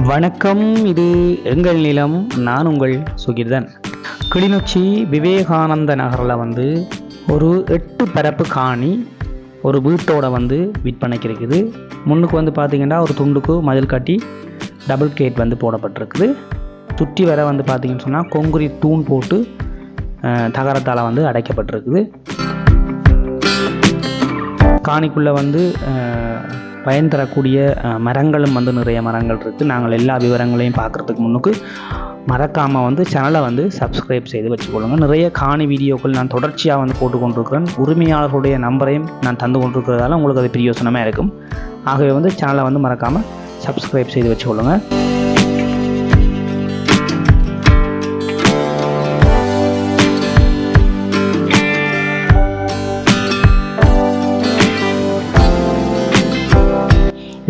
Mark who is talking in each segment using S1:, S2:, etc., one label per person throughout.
S1: வணக்கம் இது எங்கள் நிலம் நான் உங்கள் சுகிர்தன். கிளிநொச்சி விவேகானந்த நகரில் வந்து ஒரு எட்டு பரப்பு காணி ஒரு வீட்டோட வந்து விற்பனைக்கு இருக்குது. முன்னுக்கு வந்து பார்த்தீங்கன்னா ஒரு துண்டுக்கு மதில் கட்டி டபுள் கேட் வந்து போடப்பட்டிருக்குது. சுற்றி வர வந்து பார்த்தீங்கன்னு சொன்னால் கொங்குரி தூண் போட்டு தகரத்தால் வந்து அடைக்கப்பட்டிருக்குது. காணிக்குள்ளே வந்து பயன் தரக்கூடிய மரங்களும் வந்து நிறைய மரங்கள் இருக்குது நாங்கள் எல்லா விவரங்களையும் பார்க்குறதுக்கு முன்னுக்கு மறக்காமல் வந்து சேனலை வந்து சப்ஸ்கிரைப் செய்து வச்சுக்கொள்ளுங்க. நிறைய காணி வீடியோக்கள் நான் தொடர்ச்சியாக வந்து போட்டுக்கொண்டிருக்கிறேன். உரிமையாளர்களுடைய நம்பரையும் நான் தந்து கொண்டிருக்கிறதால உங்களுக்கு அது பிரயோசனமாக இருக்கும். ஆகவே வந்து சேனலை வந்து மறக்காமல் சப்ஸ்கிரைப் செய்து வச்சுக்கொள்ளுங்கள்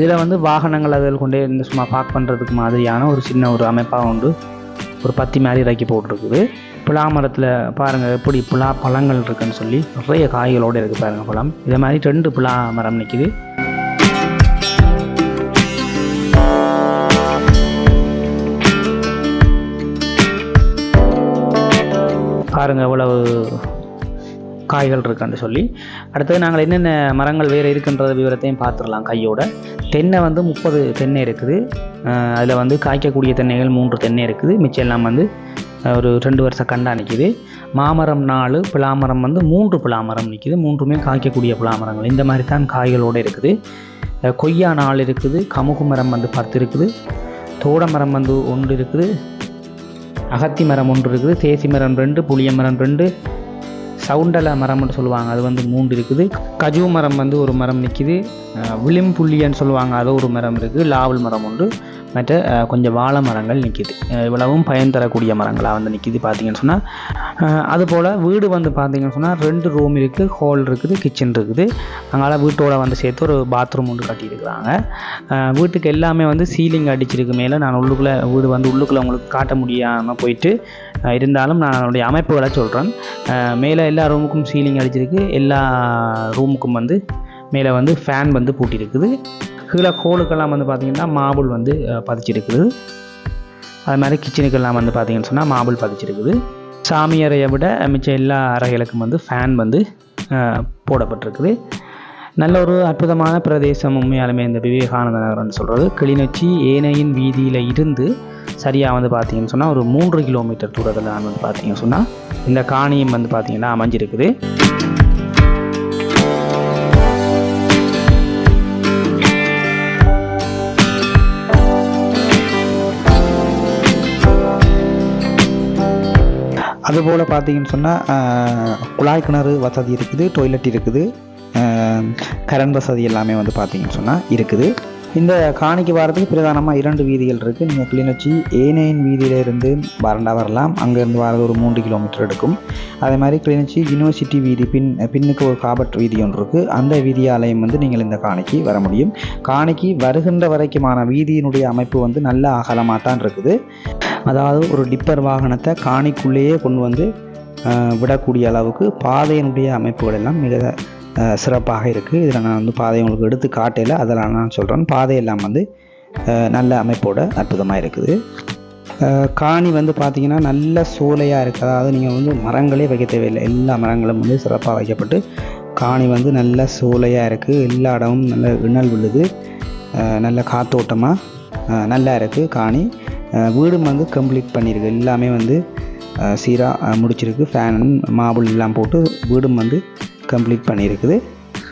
S1: இதில் வந்து வாகனங்கள் அதில் கொண்டே இருந்து சும்மா பார்க் பண்ணுறதுக்கு மாதிரியான ஒரு சின்ன ஒரு அமைப்பாக உண்டு. ஒரு பத்தி மாதிரி இறக்கி போட்டிருக்குது. புலா மரத்தில் பாருங்கள் எப்படி புலா பழங்கள் இருக்குன்னு சொல்லி நிறைய காய்களோடு இருக்குது பாருங்கள் பழம். இதே மாதிரி ரெண்டு புலா மரம் நிற்கிது பாருங்கள் அவ்வளவு காய்கள் இருக்குன்னு சொல்லி. அடுத்தது நாங்கள் என்னென்ன மரங்கள் வேறு இருக்குன்ற விவரத்தையும் பார்த்துடலாம் கையோட. தென்னை வந்து முப்பது தென்னை இருக்குது. அதில் வந்து காய்க்கக்கூடிய தென்னைகள் மூன்று தென்னை இருக்குது. மிச்சம் எல்லாம் வந்து ஒரு ரெண்டு வருஷம் கண்டா நிற்கிது மாமரம் நாலு பிளாமரம் வந்து மூன்று பிளாமரம் நிற்கிது மூன்றுமே காய்க்கக்கூடிய பிளாமரங்கள். இந்த மாதிரி தான் காய்களோடு இருக்குது. கொய்யா நாலு இருக்குது. கமுகு மரம் வந்து பத்து இருக்குது. தோட மரம் வந்து ஒன்று இருக்குது. அகத்தி மரம் ஒன்று இருக்குது. தேசி மரம் ரெண்டு புளிய மரம் ரெண்டு சவுண்டல மரம்னு சொல்லுவாங்க. அது வந்து மூன்று இருக்குது. கஜு மரம் வந்து ஒரு மரம் நிற்கிது விளிம்புள்ளியன்னு சொல்லுவாங்க. அது ஒரு மரம் இருக்குது. லாவல் மரம் உண்டு மற்ற கொஞ்சம் வாழை மரங்கள் நிற்கிது இவ்வளவும் பயன் தரக்கூடிய மரங்களாக வந்து நிற்கிது பார்த்தீங்கன்னு சொன்னால் அதுபோல் வீடு வந்து பார்த்தீங்கன்னு சொன்னால் ரெண்டு ரூம் இருக்குது ஹால் இருக்குது கிச்சன் இருக்குது. அங்கால வீட்டோட வந்து சேர்த்து ஒரு பாத்ரூம் ஒன்று கட்டியிருக்கிறாங்க. வீட்டுக்கு எல்லாமே வந்து சீலிங் அடிச்சிருக்கு மேலே. நான் உள்ளுக்குள்ளே வீடு வந்து உள்ளுக்குள்ளே உங்களுக்கு காட்ட முடியாமல் போயிட்டு இருந்தாலும் நான் அதனுடைய அமைப்புகளை சொல்கிறேன் மேலே எல்லா ரூமுக்கும் சீலிங் அடிச்சிருக்கு. எல்லா ரூமுக்கும் வந்து மேலே வந்து ஃபேன் வந்து பூட்டியிருக்குது. கீழே ஹோலுக்கெல்லாம் வந்து பார்த்திங்கன்னா மாபுள் வந்து பதிச்சிருக்குது. அது மாதிரி கிச்சனுக்கெல்லாம் வந்து பார்த்திங்கன்னு சொன்னால் மாபுள் பதிச்சிருக்குது. சாமி அறையை விட மிச்ச எல்லா அறைகளுக்கும் வந்து ஃபேன் வந்து போடப்பட்டிருக்குது. நல்ல ஒரு அற்புதமான பிரதேசம் உண்மையாலுமே இந்த விவேகானந்த நகரம்னு சொல்கிறது கிளிநொச்சி ஏனையின் வீதியில் இருந்து சரியாக வந்து பார்த்தீங்கன்னு சொன்னால் ஒரு மூன்று கிலோமீட்டர் தூரத்தில் நான் வந்து பார்த்தீங்கன்னு சொன்னால் இந்த காணியம் வந்து பார்த்திங்கன்னா அமைஞ்சிருக்குது. அதுபோல் பார்த்தீங்கன்னு சொன்னால் குழாய் கிணறு வசதி இருக்குது டொய்லெட் இருக்குது கரண்ட் வசதி எல்லாமே வந்து பார்த்தீங்கன்னு சொன்னால் இருக்குது. இந்த காணிக்கு வரதுக்கு பிரதானமாக இரண்டு வீதிகள் இருக்குது நீங்கள் கிளிநொச்சி ஏனையின் வீதியிலிருந்து வரண்டா வரலாம். அங்கேருந்து வரது ஒரு மூன்று கிலோமீட்டர் எடுக்கும். அதே மாதிரி கிளிநொச்சி யூனிவர்சிட்டி வீதி பின் பின்னுக்கு ஒரு காபட் வீதி ஒன்று இருக்குது அந்த வீதியாலயம் வந்து நீங்கள் இந்த காணிக்கு வர முடியும். காணிக்கு வருகின்ற வரைக்குமான வீதியினுடைய அமைப்பு வந்து நல்ல அகலமாக தான் இருக்குது. அதாவது ஒரு டிப்பர் வாகனத்தை காணிக்குள்ளேயே கொண்டு வந்து விடக்கூடிய அளவுக்கு பாதையினுடைய அமைப்புகள் எல்லாம் மிக சிறப்பாக இருக்குது இதில் நான் வந்து பாதை உங்களுக்கு எடுத்து காட்டையில் அதெல்லாம் நான் சொல்கிறேன் பாதையெல்லாம் வந்து நல்ல அமைப்போட அற்புதமாக இருக்குது. காணி வந்து பார்த்திங்கன்னா நல்ல சோலையாக இருக்குது அதாவது நீங்கள் வந்து மரங்களே வைக்க தேவையில்லை. எல்லா மரங்களும் வந்து சிறப்பாக வைக்கப்பட்டு காணி வந்து நல்ல சோலையாக இருக்குது எல்லா இடமும் நல்ல விண்ணல் விழுது. நல்ல காத்தோட்டமாக நல்லா இருக்குது காணி. வீடும் வந்து கம்ப்ளீட் பண்ணியிருக்கு. எல்லாமே வந்து சீராக முடிச்சிருக்கு. ஃபேன் மாபுள் எல்லாம் போட்டு வீடும் வந்து கம்ப்ளீட் பண்ணியிருக்குது.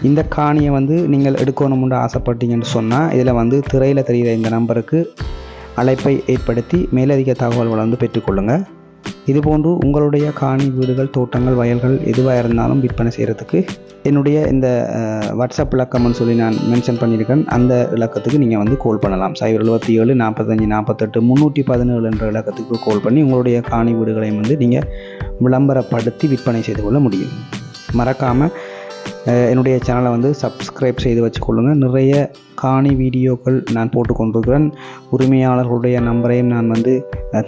S1: இந்த காணியை வந்து நீங்கள் எடுக்கணும்னு ஆசைப்பட்டீங்கன்னு சொன்னால் இதில் வந்து திரையில் தெரிகிற இந்த நம்பருக்கு அழைப்பை ஏற்படுத்தி மேலதிக தகவல்களை வந்து பெற்றுக்கொள்ளுங்கள் இதுபோன்று உங்களுடைய காணி வீடுகள் தோட்டங்கள் வயல்கள் எதுவாக இருந்தாலும் விற்பனை செய்கிறதுக்கு என்னுடைய இந்த வாட்ஸ்அப் இலக்கம்னு சொல்லி நான் மென்ஷன் பண்ணியிருக்கேன். அந்த இலக்கத்துக்கு நீங்கள் வந்து கால் பண்ணலாம். சைபர் எழுபத்தி ஏழு நாற்பத்தஞ்சு நாற்பத்தெட்டு முந்நூற்றி பதினேழு என்ற இலக்கத்துக்கு கால் பண்ணி உங்களுடைய காணி வீடுகளையும் வந்து நீங்கள் விளம்பரப்படுத்தி விற்பனை செய்து கொள்ள முடியும். மறக்காமல் என்னுடைய சேனலை வந்து சப்ஸ்கிரைப் செய்து வச்சுக்கொள்ளுங்கள் நிறைய காணி வீடியோக்கள் நான் போட்டு கொண்டிருக்கிறேன் உரிமையாளர்களுடைய நம்பரையும் நான் வந்து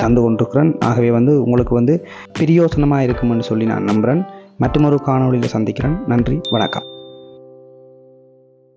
S1: தந்து கொண்டிருக்கிறேன். ஆகவே வந்து உங்களுக்கு வந்து பிரியோசனமாக இருக்கும்னு சொல்லி நான் நம்புகிறேன் மற்றொரு காணொளியில் சந்திக்கிறேன். நன்றி வணக்கம்.